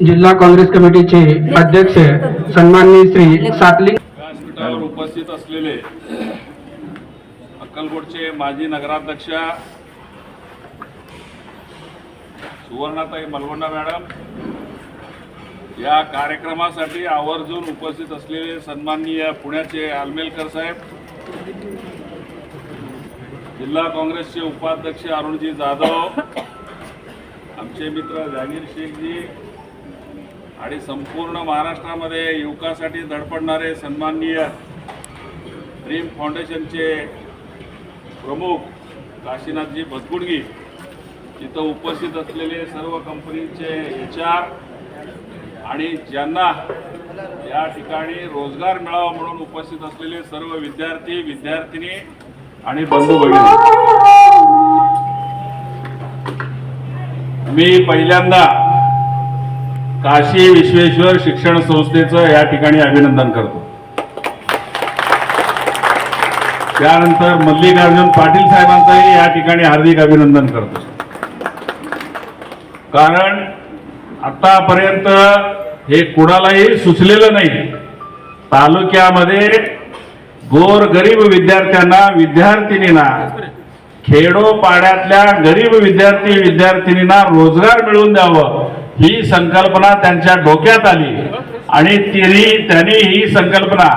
जिल्हा काँग्रेस कमिटीचे अध्यक्ष सन्माननीय श्री सातलिंग व्यासपीठावर उपस्थित असलेले अक्कलकोटचे माजी नगराध्यक्ष सुवर्णाताई मलगोंडा मॅडम या कार्यक्रमासाठी आवर्जून उपस्थित असलेले सन्माननीय पुण्याचे आलमेलकर साहेब जिल्हा काँग्रेसचे उपाध्यक्ष अरुणजी जाधव आमचे मित्र जहागीर शेखजी आणि संपूर्ण महाराष्ट्रामध्ये युवकासाठी धडपडणारे सन्माननीय ड्रीम फाउंडेशनचे प्रमुख काशीनाथजी भतकुडगी इथं उपस्थित असलेले सर्व कंपनीचे एच आर आणि ज्यांना या ठिकाणी रोजगार मिळावा म्हणून उपस्थित असलेले सर्व विद्यार्थी विद्यार्थिनी आणि बंधू भगिनी. मी पहिल्यांदा काशी विश्वेश्वर शिक्षण संस्थेचं या ठिकाणी अभिनंदन करतो. त्यानंतर मल्लिकार्जुन पाटील साहेबांचंही या ठिकाणी हार्दिक अभिनंदन करतो. कारण आतापर्यंत हे कुणालाही सुचलेलं नाही. तालुक्यामध्ये गोर गरीब विद्यार्थ्यांना विद्यार्थिनींना खेडोपाड्यातल्या गरीब विद्यार्थी विद्यार्थिनींना रोजगार मिळवून द्यावं. ही संकल्पना त्यांच्या डोक्यात आली आणि तिने त्यांनी ही संकल्पना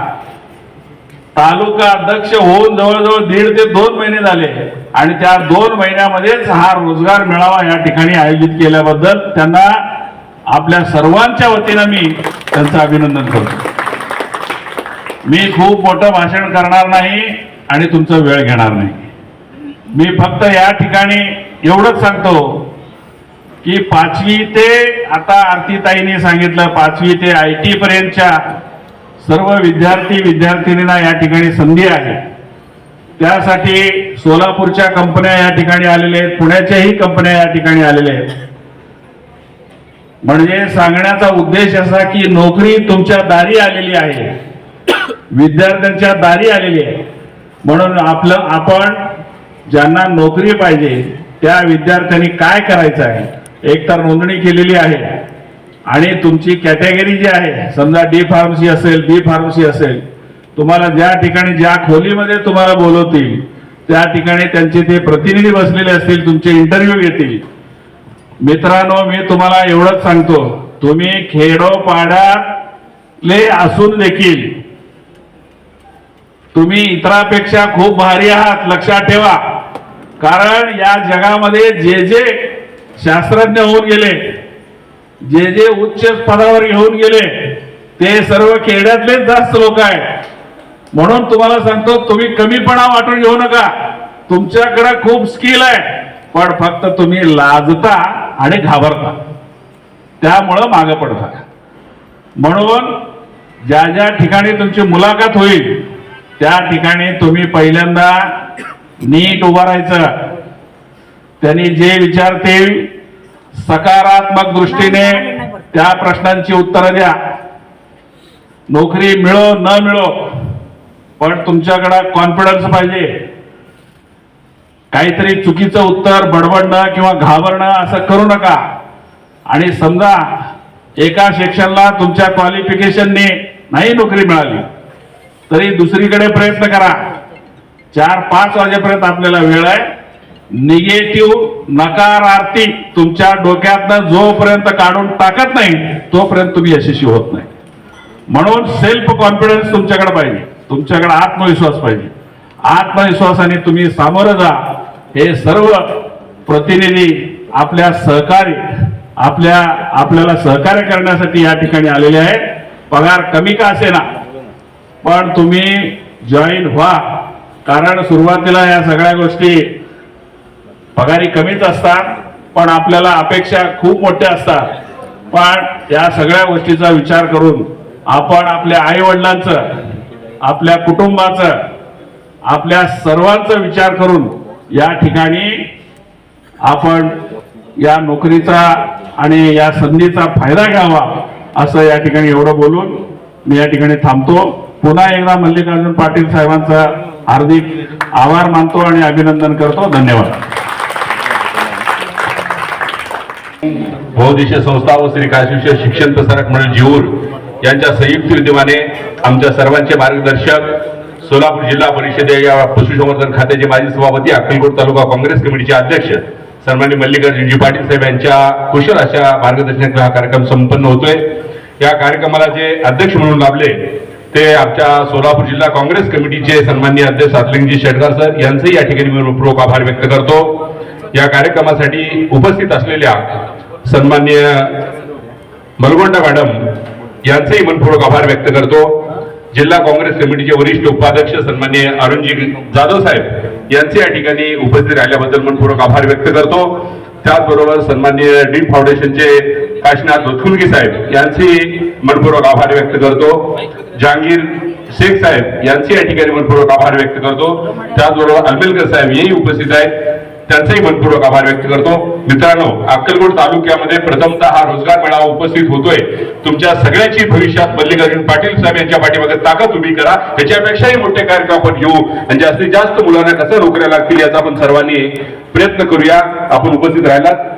तालुका अध्यक्ष होऊन जवळजवळ दीड ते दोन महिने झाले आणि त्या दोन महिन्यामध्येच हा रोजगार मेळावा या ठिकाणी आयोजित केल्याबद्दल त्यांना आपल्या सर्वांच्या वतीनं मी त्यांचं अभिनंदन करतो. मी खूप मोठं भाषण करणार नाही आणि तुमचा वेळ घेणार नाही. मी फक्त या ठिकाणी एवढंच सांगतो की पाचवी ते आता आरतीताईने सांगितलं पाचवी ते आय टी पर्यंतच्या सर्व विद्यार्थी विद्यार्थिनींना या ठिकाणी संधी आहे. त्यासाठी सोलापूरच्या कंपन्या या ठिकाणी आलेल्या आहेत पुण्याच्याही कंपन्या या ठिकाणी आलेल्या आहेत. म्हणजे सांगण्याचा उद्देश असा की नोकरी तुमच्या दारी आलेली आहे. विद्यार्थ्यांच्या दारी आलेली आहे. म्हणून आपलं आपण ज्यांना नोकरी पाहिजे त्या विद्यार्थ्यांनी काय करायचं आहे? एक तर नोंदणी केलेली आहे. आणि तुमची कॅटेगरी जी आहे समजा डी फार्मसी असेल बी फार्मसी असेल तुम्हाला ज्या ठिकाणी ज्या खोलीमध्ये तुम्हाला बोलवतील त्या ठिकाणी त्यांचे ते प्रतिनिधी बसलेले असतील तुमचे इंटरव्ह्यू घेतील. मित्रांनो मी तुम्हाला एवढंच सांगतो तुम्ही खेडोपाड्यातले असून देखील तुम्ही इतरापेक्षा खूप भारी आहात लक्षात ठेवा. कारण या जगामध्ये जे जे शास्त्रज्ञ होऊन गेले. जे जे उच्च पदावर घेऊन गेले ते सर्व खेड्यातलेच जास्त लोक आहेत. म्हणून तुम्हाला सांगतो तुम्ही कमीपणा वाटून घेऊ नका. तुमच्याकडे खूप स्किल आहे पण फक्त तुम्ही लाजता आणि घाबरता. त्यामुळं मागं पडता म्हणून ज्या ज्या ठिकाणी तुमची मुलाखत होईल त्या ठिकाणी तुम्ही पहिल्यांदा नीट उभं राहायचं. त्यांनी जे विचारतील सकारात्मक दृष्टीने त्या प्रश्नांची उत्तरं द्या. नोकरी मिळो न मिळो पण तुमच्याकडं कॉन्फिडन्स पाहिजे. काहीतरी चुकीचं उत्तर बडबडणं किंवा घाबरणं असं करू नका. आणि समजा एका सेक्शनला तुमच्या क्वालिफिकेशनने नाही नोकरी मिळाली तरी दुसरीकडे प्रयत्न करा. चार पाच वाजेपर्यंत आपल्याला वेळ आहे. निगेटिव्ह नकारार्थी तुमच्या डोक्यातनं जोपर्यंत काढून टाकत नाही तोपर्यंत तुम्ही यशस्वी होत नाही. म्हणून सेल्फ कॉन्फिडन्स तुमच्याकडे पाहिजे. तुमच्याकडे आत्मविश्वास पाहिजे. आत्मविश्वासाने तुम्ही सामोरं जा. हे सर्व प्रतिनिधी आपल्या सहकारी आपल्या आपल्याला सहकार्य करण्यासाठी या ठिकाणी आलेले आहेत. पगार कमी का असेना पण तुम्ही जॉईन व्हा. कारण सुरुवातीला या सगळ्या गोष्टी पगारी कमीच असतात पण आपल्याला अपेक्षा खूप मोठ्या असतात. पण या सगळ्या गोष्टीचा विचार करून आपण आपल्या आई वडिलांचं आपल्या कुटुंबाचं आपल्या सर्वांचा विचार करून या ठिकाणी आपण या नोकरीचा आणि या संधीचा फायदा घ्यावा असं या ठिकाणी एवढं बोलून मी या ठिकाणी थांबतो. पुन्हा एकदा मल्लिकार्जुन पाटील साहेबांचा हार्दिक आभार मानतो आणि अभिनंदन करतो. धन्यवाद. बहुदेशीय संस्था व श्री काशीविषय शिक्षण प्रसारक मंडळ जिऊर यांच्या संयुक्त विद्यमाने आमच्या सर्वांचे मार्गदर्शक सोलापूर जिल्हा परिषदे या पशुसंवर्धन खात्याचे माजी सभापती अक्कलकोट तालुका काँग्रेस कमिटीचे अध्यक्ष सन्मान्य मल्लिकार्जुनजी पाटील साहेब यांच्या कुशल अशा मार्गदर्शनात हा कार्यक्रम संपन्न होतोय. या कार्यक्रमाला जे अध्यक्ष म्हणून लाभले ते आमच्या सोलापूर जिल्हा काँग्रेस कमिटीचे सन्मान्य अध्यक्ष सातलिंगजी शेटकर सर यांचंही या ठिकाणी मी मनपूर्वक आभार व्यक्त करतो. या कार्यक्रमासाठी उपस्थित असलेल्या सन्मान्य मलगोंडा मॅडम यांचेही मनपूर्वक आभार व्यक्त करतो. जिल्हा काँग्रेस कमिटीचे वरिष्ठ उपाध्यक्ष सन्मान्य अरुणजी जाधव साहेब यांचे या ठिकाणी उपस्थित राहिल्याबद्दल मनपूर्वक आभार व्यक्त करतो. त्याचबरोबर सन्मान्य डी फाउंडेशनचे काशीनाथ धोतकुंगी साहेब यांचेही मनपूर्वक आभार व्यक्त करतो. जहांगीर शेख साहेब यांचे या ठिकाणी मनपूर्वक आभार व्यक्त करतो. त्याचबरोबर अलबेलकर साहेब हेही उपस्थित आहेत. त्यांचाही मनपूर्वक आभार व्यक्त करतो. मित्रांनो अक्कलकोट तालुक्यामध्ये प्रथमतः हा रोजगार मेळावा उपस्थित होतोय. तुमच्या सगळ्याची भविष्यात मल्लिकार्जुन पाटील साहेब यांच्या पाठीमागे ताकद उभी करा. याच्यापेक्षाही मोठे कार्यक्रम आपण घेऊ. आणि जास्तीत जास्त मुलांना कसं नोकऱ्या लागतील याचा आपण सर्वांनी प्रयत्न करूया. आपण उपस्थित राहिलात.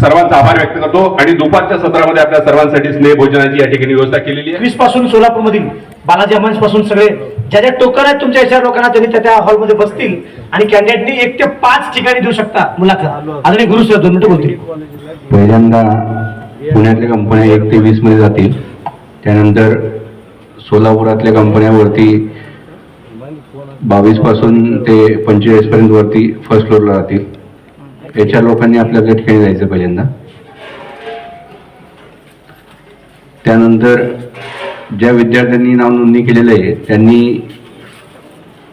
सर्वांचा आभार व्यक्त करतो. आणि दुपारच्या सत्रामध्ये आपल्या सर्वांसाठी स्नेह भोजनाची या ठिकाणी व्यवस्था केलेली आहे. वीसपासून सोलापूरमधील बालाजी अमांसपासून सगळे ज्या ज्या टोकन आहेत तुमच्या याच्या लोकांना त्यांनी त्या त्या हॉलमध्ये बसतील आणि कॅन्डिडेटनी एक ते पाच ठिकाणी देऊ शकता मुलाखत. अजून गुरु सर दोन मिनिटं बोलतील. पहिल्यांदा पुण्यातल्या कंपन्या एक ते वीसमध्ये जातील. त्यानंतर सोलापुरातल्या कंपन्यावरती बावीसपासून ते पंचेचाळीस पर्यंत वरती फर्स्ट फ्लोअरला राहतील. याच्या लोकांनी आपल्या खेळ जायचं पहिल्यांदा. त्यानंतर ज्या विद्यार्थ्यांनी नाव नोंदणी केलेलं आहे त्यांनी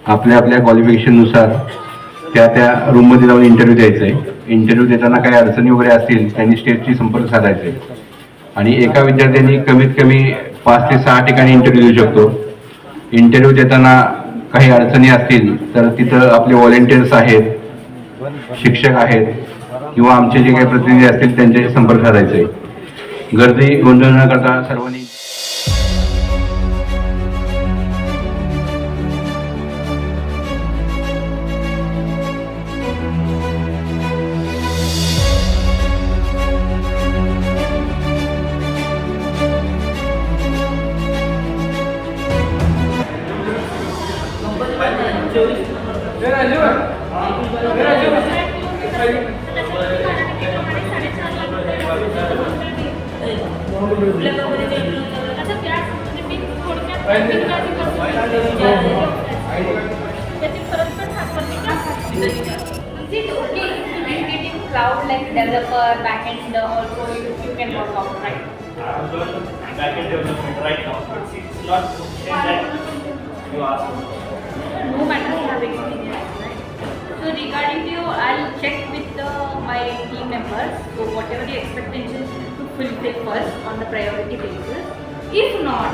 आपल्या आपल्या क्वालिफिकेशननुसार त्या त्या रूममध्ये जाऊन इंटरव्ह्यू द्यायचा आहे इंटरव्ह्यू देताना काही अडचणी वगैरे असतील त्यांनी स्टेजशी संपर्क साधायचा आहे आणि एका विद्यार्थ्यांनी कमीत कमी पाच ते सहा ठिकाणी इंटरव्ह्यू देऊ शकतो. इंटरव्ह्यू देताना काही अडचणी असतील तर तिथं आपले व्हॉलेंटियर्स आहेत शिक्षक आहेत किंवा आमचे जे काही प्रतिनिधी असतील त्यांच्याशी संपर्क साधायचा आहे. गर्दी गोंधळ न करता सर्वांनी also you, you can work out, right? backend development right now. It's, it's not something that you ask. No matter you have experience, right? So regarding you, I'll check with uh, my team members, so whatever the expectations to fulfill first on the priority basis. If not,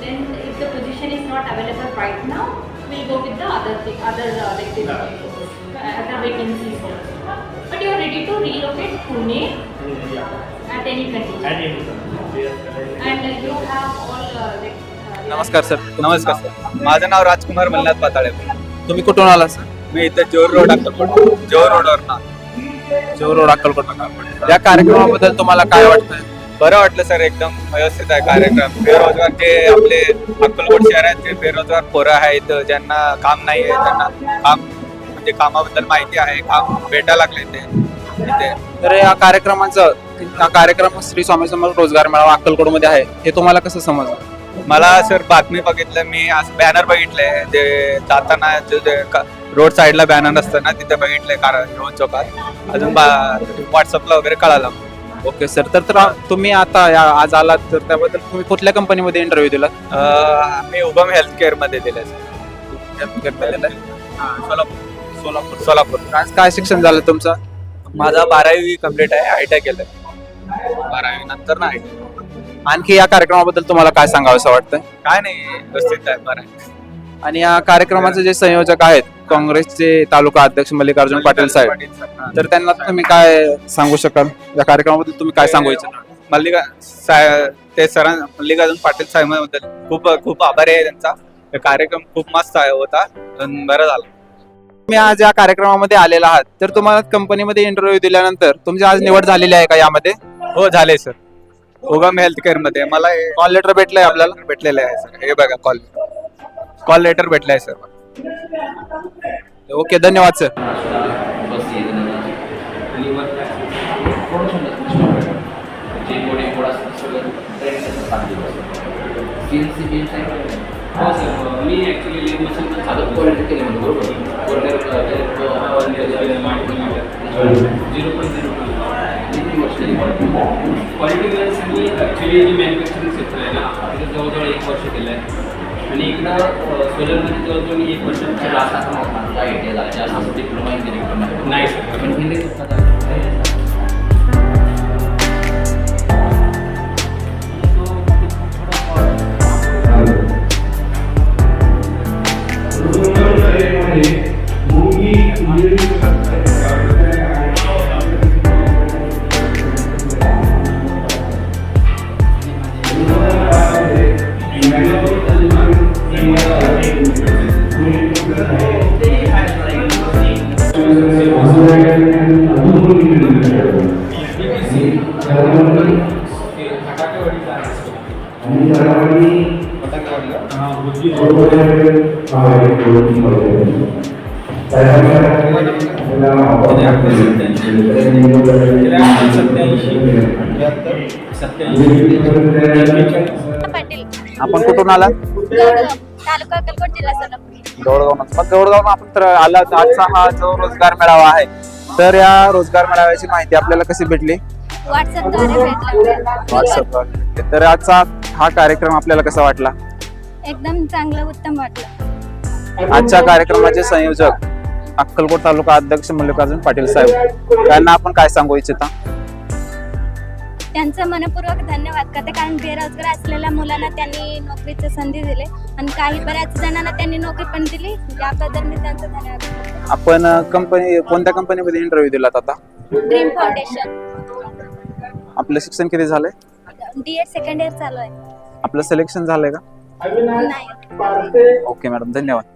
then if the position is not available right now, we'll go with the other thing, other uh, like the, uh, other vacancies. But you are ready to relocate Pune नमस्कार sir. नमस्कार sir. माझं नाव राजकुमार मल्हार पाताळे. तुम्ही कुठून आला sir? मी इथं जोर road Akkalkot. जोर रोडवर ना जो रोड अक्कलकोट या कार्यक्रमाबद्दल तुम्हाला काय वाटतंय? बरं वाटलं सर. एकदम व्यवस्थित आहे कार्यक्रम. बेरोजगार जे आपले अक्कलकोट शहरात जे बेरोजगार पोरं आहेत ज्यांना काम नाही आहे त्यांना काम म्हणजे कामाबद्दल माहिती आहे काम भेटायला लागले ते. इथे. तर या कार्यक्रमाचं हा कार्यक्रम श्री स्वामी समर्थ रोजगार मेळावा अक्कलकोटमध्ये आहे. हे तुम्हाला कसं समजलं? मला सर बातमी बघितलं मी असं बॅनर बघितले जे जाताना रोड साईडला बॅनर असतं ना तिथे बघितले कारण रोड चौकात. अजून व्हॉट्सअपला वगैरे कळालं. Okay sir. तर तर तुम्ही आता या आज आलात तर त्याबद्दल तुम्ही कुठल्या कंपनीमध्ये इंटरव्ह्यू दिला? मी उगम हेल्थ केअरमध्ये दिले सर. सोलापूर. सोलापूर. सोलापूर काय शिक्षण झालं तुमचं? माझा बारावी कंप्लीट आहे आय टी केलं बारावी नंतर ना आय आणखी या कार्यक्रमाबद्दल तुम्हाला काय सांगावं असं वाटतंय? काय नाही व्यवस्थित आहे बरं आहे. आणि या कार्यक्रमाचे जे संयोजक आहेत काँग्रेसचे तालुका अध्यक्ष मल्लिकार्जुन पाटील साहेब हां. तर त्यांना तुम्ही काय सांगू शकाल? या कार्यक्रमाबद्दल तुम्ही काय सांगू इच्छिता? मल्लिका सा- ते सरां मल्लिकार्जुन पाटील साहेबांबद्दल खूप खूप आभारी आहे त्यांचा. कार्यक्रम खूप मस्त आहे होता. बरं झालं. तुम्ही आज या कार्यक्रमामध्ये आलेला आहात तर तुम्हाला कंपनीमध्ये इंटरव्ह्यू दिल्यानंतर तुमची आज निवड झालेली आहे का यामध्ये? हो झाले सर. उगम हेल्थ केअरमध्ये. मला कॉल लेटर भेटलंय आपल्याला? भेटलेलं आहे सर. हे बघा कॉल कॉल लेटर भेटलंय सर. ओके धन्यवाद सर. हो सर. मी ॲक्च्युली लेट मशीन चालू क्वालिटी केले म्हणजे बरोबर झिरो पॉईंट झिरो वेळेस मी ॲक्च्युली जी मॅन्युफॅक्चरिंग आहे ना. तिथे जवळजवळ एक वर्ष केलं आहे आणि इकडं सोलरमध्ये जवळजवळ मी एक वर्ष नाही सर पाटील आपण कुठून आला? तालुका अक्कलकोट जिल्हा सोलापूर गौडगाव मग गौडगाव आपण तर आला आजचा हा जो रोजगार मेळावा आहे तर या रोजगार मेळाव्याची माहिती आपल्याला कशी भेटली? व्हॉट्सअपद्वारे तर आजचा हा कार्यक्रम आपल्याला कसा वाटला? एकदम चांगलं उत्तम वाटलं. आजच्या कार्यक्रमाचे संयोजक अक्कलकोट तालुका अध्यक्ष मल्लिकार्जुन पाटील साहेब यांना आपण काय सांगू इच्छिता? त्यांचं मनपूर्वक धन्यवाद करते कारण बेरोजगार असलेल्या मुलांना त्यांनी नोकरीची संधी दिली आणि काही बऱ्याच जणांना त्यांनी नोकरी पण दिली. याबद्दल मी त्यांचं धन्यवाद करते. आपण कंपनी कोणत्या कंपनीमध्ये इंटरव्ह्यू दिलात आता? ड्रीम फाउंडेशन आपलं शिक्षण किती झालंय? डी एड सेकंड इयर चालू आहे. आपलं सिलेक्शन झालंय का? नाही. ओके मॅडम धन्यवाद.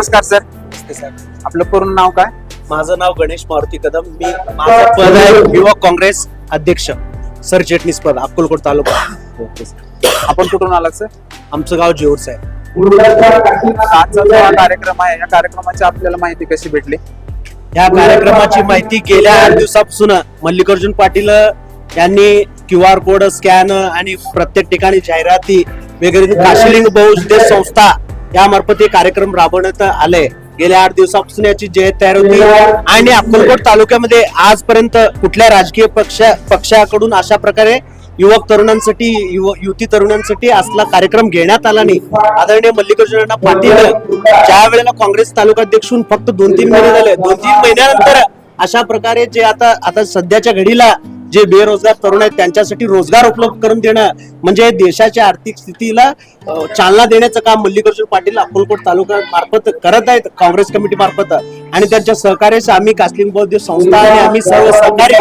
नमस्कार सर. आपलं पूर्ण नाव काय? माझं नाव गणेश मारुती कदम. मी माझं पद आहे युवक काँग्रेस अध्यक्ष सरचिटणीस पद अक्कलकोट तालुका. आपण कुठून आलात सर? आमचं गाव जेऊरच आहे आजचा जो हा कार्यक्रम आहे या कार्यक्रमाची आपल्याला माहिती कशी भेटली? या कार्यक्रमाची माहिती गेल्या आठ दिवसापासून मल्लिकार्जुन पाटील यांनी क्यू आर कोड स्कॅन आणि प्रत्येक ठिकाणी जाहिराती वगैरे काशिलिंग बहुउद्देश संस्था यामार्फत हे कार्यक्रम राबवण्यात आले गेल्या आठ दिवसापासून याची जयत तयार होती आणि अक्कलकोट तालुक्यामध्ये आजपर्यंत कुठल्या राजकीय पक्ष पक्षाकडून अशा प्रकारे युवक तरुणांसाठी युव युवती तरुणांसाठी असला कार्यक्रम घेण्यात आला नाही. आदरणीय मल्लिकार्जुन पाटील ज्या वेळेला काँग्रेस तालुकाध्यक्ष होऊन फक्त दोन तीन महिने झाले. दोन तीन महिन्यानंतर अशा प्रकारे जे आता आता सध्याच्या घडीला जे बेरोजगार तरुण आहेत त्यांच्यासाठी रोजगार उपलब्ध करून देणं म्हणजे देशाच्या आर्थिक स्थितीला चालना देण्याचं काम मल्लिकार्जुन पाटील अकोलकोट तालुका मार्फत करत आहेत काँग्रेस कमिटी मार्फत. आणि त्यांच्या सहकार्यास आम्ही कास्लिंग बौद्ध संस्था आणि आम्ही सर्व सहकार्य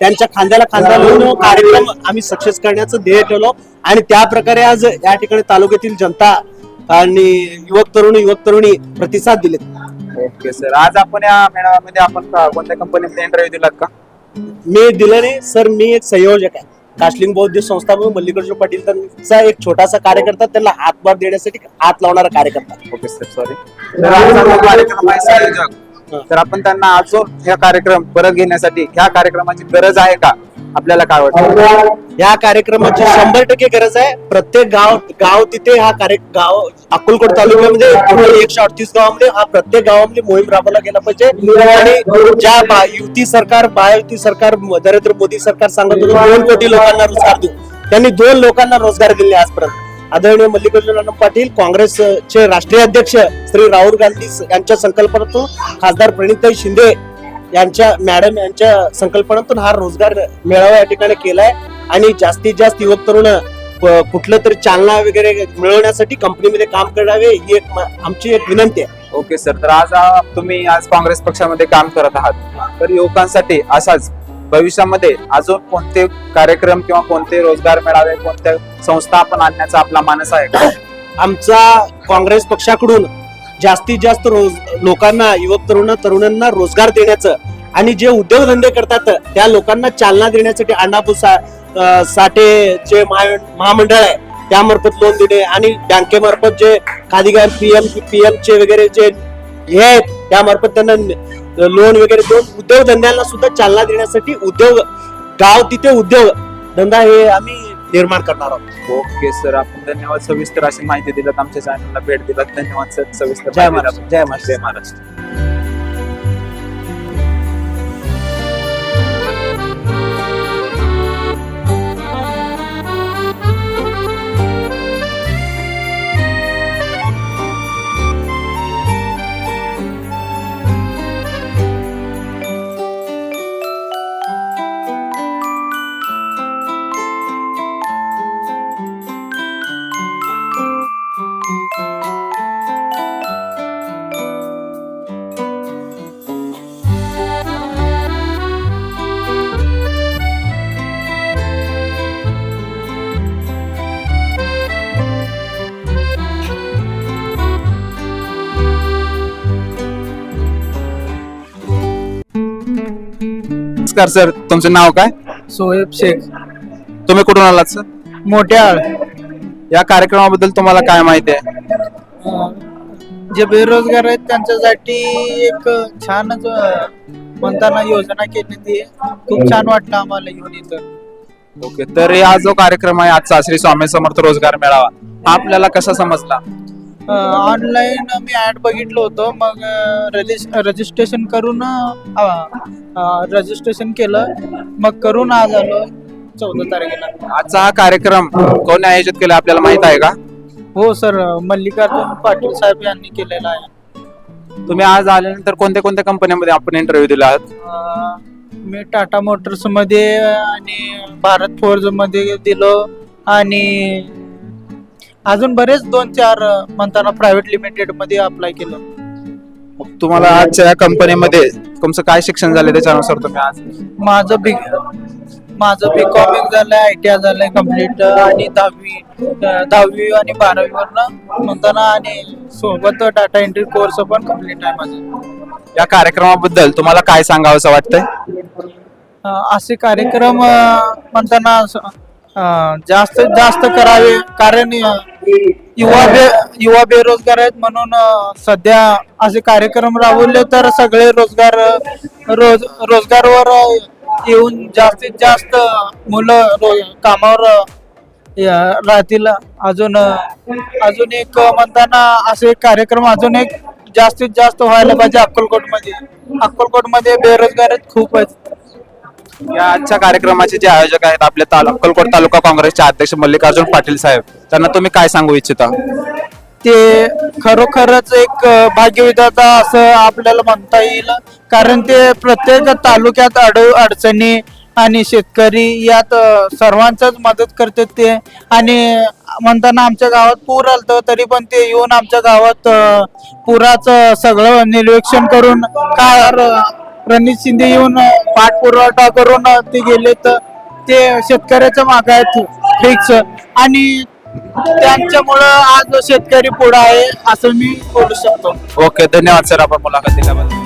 त्यांच्या खांद्याला खांदा लावून कार्यक्रम आम्ही सक्सेस करण्याचं ध्येय ठेवलो. आणि त्या प्रकारे आज या ठिकाणी तालुक्यातील जनता आणि युवक तरुणी युवक तरुणी प्रतिसाद दिलेत. Okay sir. आज आपण या मेळाव्यामध्ये आपण कोणत्या कंपनीमध्ये इंटरव्ह्यू दिलात का? मी दिलं नाही सर मी एक संयोजक आहे. काशलिंग बौद्ध संस्था म्हणून मल्लिकार्जुन पाटील त्यांचा एक छोटासा कार्यकर्ता त्यांना हातभार देण्यासाठी हात लावणारा कार्यकर्ता. ओके सर सॉरी तर आजचा जो कार्यक्रम आहे संयोजक तर आपण त्यांना अजून हा कार्यक्रम परत घेण्यासाठी ह्या कार्यक्रमाची गरज आहे का? आपल्याला काय वाटतं? या कार्यक्रमाची शंभर टक्के गरज आहे. प्रत्येक गाव गाव तिथे हा कार्य गाव अक्कलकोट तालुक्यामध्ये एकशे अडतीस गावामध्ये हा प्रत्येक गावामध्ये मोहीम राबवला गेला पाहिजे. आणि ज्या युती सरकार महायुती सरकार नरेंद्र मोदी सरकार सांगत होतं दोन कोटी लोकांना रोजगार देऊ. त्यांनी दोन लोकांना रोजगार दिले आजपर्यंत. आदरणीय मल्लिकार्जुन पाटील काँग्रेसचे राष्ट्रीय अध्यक्ष श्री राहुल गांधी यांच्या संकल्पनेतून खासदार प्रणिताई शिंदे यांच्या मॅडम यांच्या संकल्पनेतून हा रोजगार मेळावा या ठिकाणी केलाय. आणि जास्तीत जास्त युवक तरुण कुठलं तरी चालना वगैरे मिळवण्यासाठी कंपनीमध्ये काम करावे ही एक आमची एक विनंती आहे. Okay sir. तर आज तुम्ही आज काँग्रेस पक्षामध्ये काम करत आहात. तर युवकांसाठी असाच भविष्यामध्ये अजून कोणते कार्यक्रम किंवा कोणते रोजगार मेळावे कोणत्या संस्था आपण आणण्याचा आपला मानस आहे आमचा काँग्रेस पक्षाकडून जास्तीत जास्त रोज लोकांना युवक तरुण तरुणांना रोजगार देण्याचं आणि जे उद्योगधंदे करतात त्या लोकांना चालना देण्यासाठी अण्णापू सा साठे जे महा- महामंडळ आहे त्यामार्फत लोन देणे आणि बँकेमार्फत जे खादीगार पीएम पी चे वगैरे जे हे आहेत त्यामार्फत त्यांना लोन वगैरे देऊन उद्योगधंद्यांना सुद्धा चालना देण्यासाठी उद्योग गाव तिथे उद्योग धंदा हे आम्ही निर्माण करणार आहोत. Okay sir. आपण धन्यवाद. सविस्तर अशी माहिती दिलात. आमच्या चॅनलला भेट दिलात. धन्यवाद सर. सविस्तर जय महाराष्ट्र. दिल्याबद्दल. जय महाराष्ट्र. जय महाराष्ट्र. नमस्कार सर तुमचं नाव काय? सोहेब शेख. तुम्ही कुठून आलात सर? मोठ्याळ. या कार्यक्रमाबद्दल तुम्हाला काय माहिती आहे? जे बेरोजगार आहेत त्यांच्यासाठी एक छानच अं, म्हणताना योजना केली ती. खूप छान वाटलं आम्हाला येऊन इथं. ओके तर हा जो कार्यक्रम आहे आजचा श्री स्वामी समर्थ रोजगार मेळावा हा आपल्याला कसा समजला? ऑनलाईन मी ऍड बघितलं होतं मग रजिस्ट्रेशन करून रजिस्ट्रेशन केलं. मग करून आज आलो चौदा तारखेला. आजचा हा कार्यक्रम कोणी आयोजित केला आपल्याला माहीत आहे का? हो सर मल्लिकार्जुन पाटील साहेब यांनी केलेला आहे. तुम्ही आज आल्यानंतर कोणत्या कोणत्या कंपन्यांमध्ये आपण इंटरव्ह्यू दिला आहात? अं, मी टाटा मोटर्समध्ये आणि भारत फोर्जमध्ये दिलो आणि अजून बरेच दोन चार अं, म्हणताना प्रायव्हेट लिमिटेडमध्ये अप्लाय केलं. मग तुम्हाला आजच्या या कंपनीमध्ये तुमचं काय शिक्षण झालं त्याच्यानुसार तुम्ही आज? माझं बी माझं बी कॉम एक झालंय आय टी आय झालंय कंप्लीट आणि दहावी दहावी आणि बारावीवरनं म्हणताना आणि सोबत डाटा एंट्री कोर्स पण कंप्लीट आहे माझं. या कार्यक्रमाबद्दल तुम्हाला काय सांगावं वाटतंय? अं, असे कार्यक्रम अं, म्हणताना असं, जास्तीत जास्त करावे कारण युवा बे युवा बेरोजगार आहेत म्हणून सध्या असे कार्यक्रम राबवले तर सगळे रोजगार रोज रोजगारवर येऊन जास्तीत जास्त मुलं रो- कामावर राहतील. अजून अजून एक म्हणताना असे कार्यक्रम अजून एक जास्तीत जास्त व्हायला पाहिजे अक्कलकोटमध्ये. अक्कलकोटमध्ये बेरोजगार आहेत खूप आहेत. या आजच्या कार्यक्रमाचे जे आयोजक आहेत आपल्या तालु अक्कलकोट तालुका काँग्रेसचे अध्यक्ष मल्लिकार्जुन पाटील साहेब त्यांना तुम्ही काय सांगू इच्छिता? ते खरोखरच एक भाग्यविधाता असं आपल्याला म्हणता येईल. कारण ते प्रत्येक तालुक्यात अड अडचणी आणि शेतकरी यात सर्वांचाच मदत करते ते. आणि म्हणताना आमच्या गावात पूर आलतं तरी पण ते येऊन आमच्या गावात पुराचं सगळं निरीक्षण करून का रणजित शिंदे येऊन पाठपुरवठा करून ते गेले तर ते शेतकऱ्याच्या माग आहेत फिक्स आणि त्यांच्यामुळं आज शेतकरी पुढे आहे असं मी बोलू शकतो. ओके धन्यवाद सर आपण मुलाखत दिल्याबद्दल.